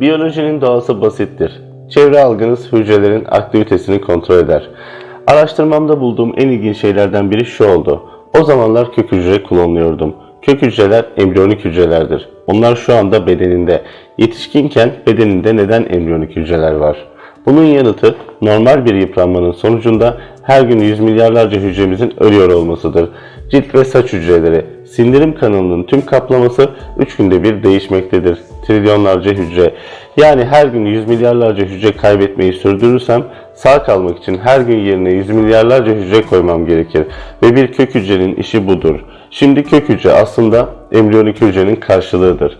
Biyolojinin doğası basittir. Çevre algınız hücrelerin aktivitesini kontrol eder. Araştırmamda bulduğum en ilginç şeylerden biri şu oldu. O zamanlar kök hücre klonluyordum. Kök hücreler embriyonik hücrelerdir. Onlar şu anda bedeninde. Yetişkinken bedeninde neden embriyonik hücreler var? Bunun yanıtı normal bir yıpranmanın sonucunda her gün yüz milyarlarca hücremizin ölüyor olmasıdır. Cilt ve saç hücreleri, sindirim kanalının tüm kaplaması 3 günde bir değişmektedir. Trilyonlarca hücre. Yani her gün yüz milyarlarca hücre kaybetmeyi sürdürürsem sağ kalmak için her gün yerine yüz milyarlarca hücre koymam gerekir. Ve bir kök hücrenin işi budur. Şimdi kök hücre aslında embriyonik hücrenin karşılığıdır.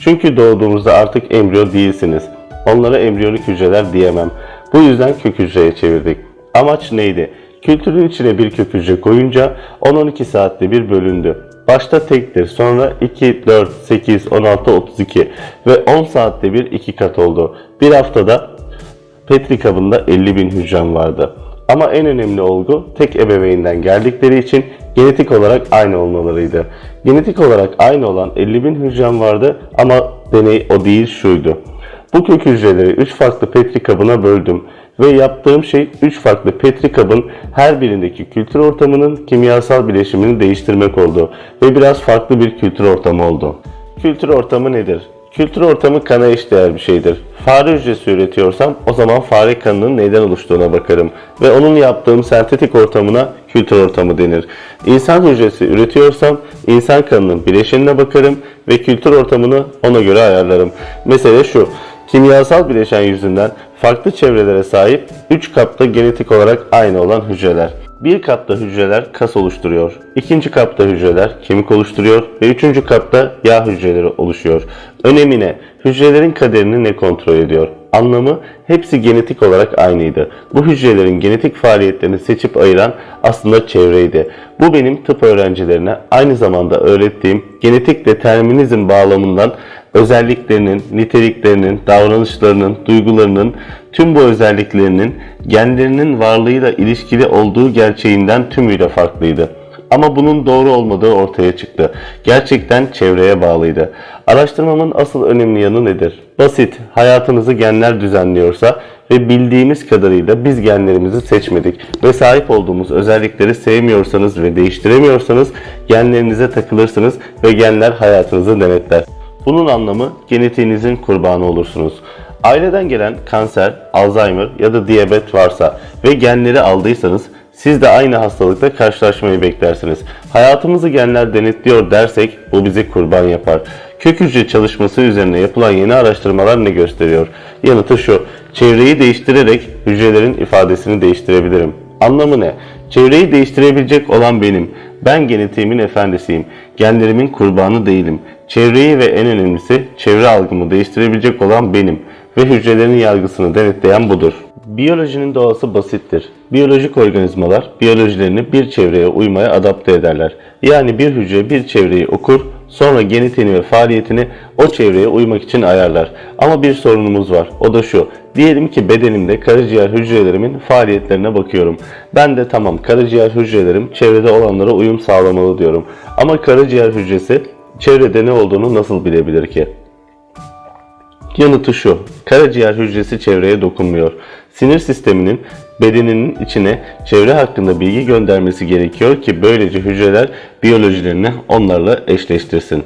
Çünkü doğduğunuzda artık embriyo değilsiniz. Onlara embriyonik hücreler diyemem. Bu yüzden kök hücreye çevirdik. Amaç neydi? Kültürün içine bir kök hücre koyunca 10-12 saatte bir bölündü. Başta tektir, sonra 2, 4, 8, 16, 32 ve 10 saatte bir iki kat oldu. Bir haftada Petri kabında 50 bin hücrem vardı. Ama en önemli olgu tek ebeveynden geldikleri için genetik olarak aynı olmalarıydı. Genetik olarak aynı olan 50 bin hücrem vardı ama deney o değil şuydu. Bu kök hücreleri 3 farklı Petri kabına böldüm ve yaptığım şey 3 farklı Petri kabın her birindeki kültür ortamının kimyasal bileşimini değiştirmek oldu ve biraz farklı bir kültür ortamı oldu. Kültür ortamı nedir? Kültür ortamı kana eşdeğer bir şeydir. Fare hücresi üretiyorsam o zaman fare kanının neyden oluştuğuna bakarım ve onun yaptığım sentetik ortamına kültür ortamı denir. İnsan hücresi üretiyorsam insan kanının bileşenine bakarım ve kültür ortamını ona göre ayarlarım. Mesele şu, kimyasal bileşen yüzünden farklı çevrelere sahip 3 kapta genetik olarak aynı olan hücreler. Bir kapta hücreler kas oluşturuyor, ikinci kapta hücreler kemik oluşturuyor ve üçüncü kapta yağ hücreleri oluşuyor. Önemi ne? Hücrelerin kaderini ne kontrol ediyor? Anlamı hepsi genetik olarak aynıydı. Bu hücrelerin genetik faaliyetlerini seçip ayıran aslında çevreydi. Bu benim tıp öğrencilerine aynı zamanda öğrettiğim genetik determinizm bağlamından özelliklerinin, niteliklerinin, davranışlarının, duygularının, tüm bu özelliklerinin genlerinin varlığıyla ilişkili olduğu gerçeğinden tümüyle farklıydı. Ama bunun doğru olmadığı ortaya çıktı. Gerçekten çevreye bağlıydı. Araştırmamın asıl önemli yanı nedir? Basit, hayatınızı genler düzenliyorsa ve bildiğimiz kadarıyla biz genlerimizi seçmedik ve sahip olduğumuz özellikleri sevmiyorsanız ve değiştiremiyorsanız genlerinize takılırsınız ve genler hayatınızı denetler. Bunun anlamı genetiğinizin kurbanı olursunuz. Aileden gelen kanser, Alzheimer ya da diyabet varsa ve genleri aldıysanız siz de aynı hastalıkla karşılaşmayı beklersiniz. Hayatımızı genler denetliyor dersek bu bizi kurban yapar. Kök hücre çalışması üzerine yapılan yeni araştırmalar ne gösteriyor? Yanıtı şu. Çevreyi değiştirerek hücrelerin ifadesini değiştirebilirim. Anlamı ne? Çevreyi değiştirebilecek olan benim. Ben genetiğimin efendisiyim. Genlerimin kurbanı değilim. Çevreyi ve en önemlisi çevre algımı değiştirebilecek olan benim ve hücrelerin yargısını denetleyen budur. Biyolojinin doğası basittir. Biyolojik organizmalar biyolojilerini bir çevreye uymaya adapte ederler. Yani bir hücre bir çevreyi okur, sonra genetiğini ve faaliyetini o çevreye uymak için ayarlar. Ama bir sorunumuz var. O da şu. Diyelim ki bedenimde karaciğer hücrelerimin faaliyetlerine bakıyorum. Ben de tamam karaciğer hücrelerim çevrede olanlara uyum sağlamalı diyorum. Ama karaciğer hücresi çevrede ne olduğunu nasıl bilebilir ki? Yanıtı şu. Karaciğer hücresi çevreye dokunmuyor. Sinir sisteminin bedeninin içine çevre hakkında bilgi göndermesi gerekiyor ki böylece hücreler biyolojilerini onlarla eşleştirsin.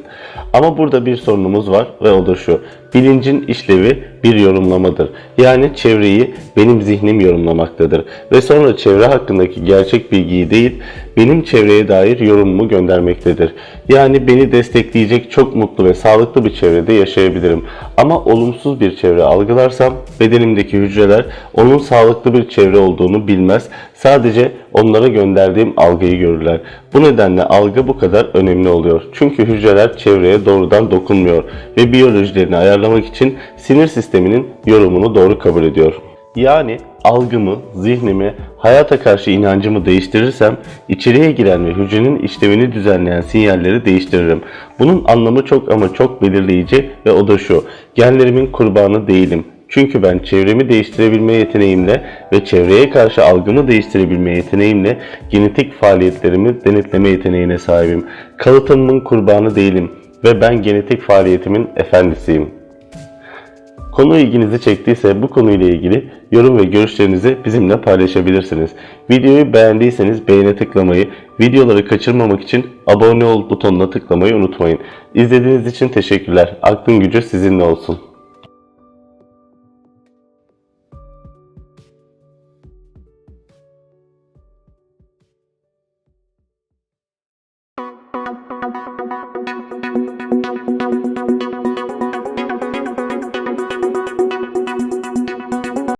Ama burada bir sorunumuz var ve o da şu. Bilincin işlevi bir yorumlamadır. Yani çevreyi benim zihnim yorumlamaktadır. Ve sonra çevre hakkındaki gerçek bilgiyi değil, benim çevreye dair yorumumu göndermektedir. Yani beni destekleyecek çok mutlu ve sağlıklı bir çevrede yaşayabilirim. Ama olumsuz bir çevre algılarsam bedenimdeki hücreler onun sağlıklı bir çevre olduğunu bilmez. Sadece onlara gönderdiğim algıyı görürler. Bu nedenle algı bu kadar önemli oluyor. Çünkü hücreler çevreye doğrudan dokunmuyor ve biyolojilerini ayarlamak için sinir sisteminin yorumunu doğru kabul ediyor. Yani algımı, zihnimi, hayata karşı inancımı değiştirirsem içeriye giren ve hücrenin işlevini düzenleyen sinyalleri değiştiririm. Bunun anlamı çok ama çok belirleyici ve o da şu. Genlerimin kurbanı değilim. Çünkü ben çevremi değiştirebilme yeteneğimle ve çevreye karşı algımı değiştirebilme yeteneğimle genetik faaliyetlerimi denetleme yeteneğine sahibim. Kalıtımımın kurbanı değilim ve ben genetik faaliyetimin efendisiyim. Konu ilginizi çektiyse bu konuyla ilgili yorum ve görüşlerinizi bizimle paylaşabilirsiniz. Videoyu beğendiyseniz beğene tıklamayı, videoları kaçırmamak için abone ol butonuna tıklamayı unutmayın. İzlediğiniz için teşekkürler. Aklın gücü sizinle olsun.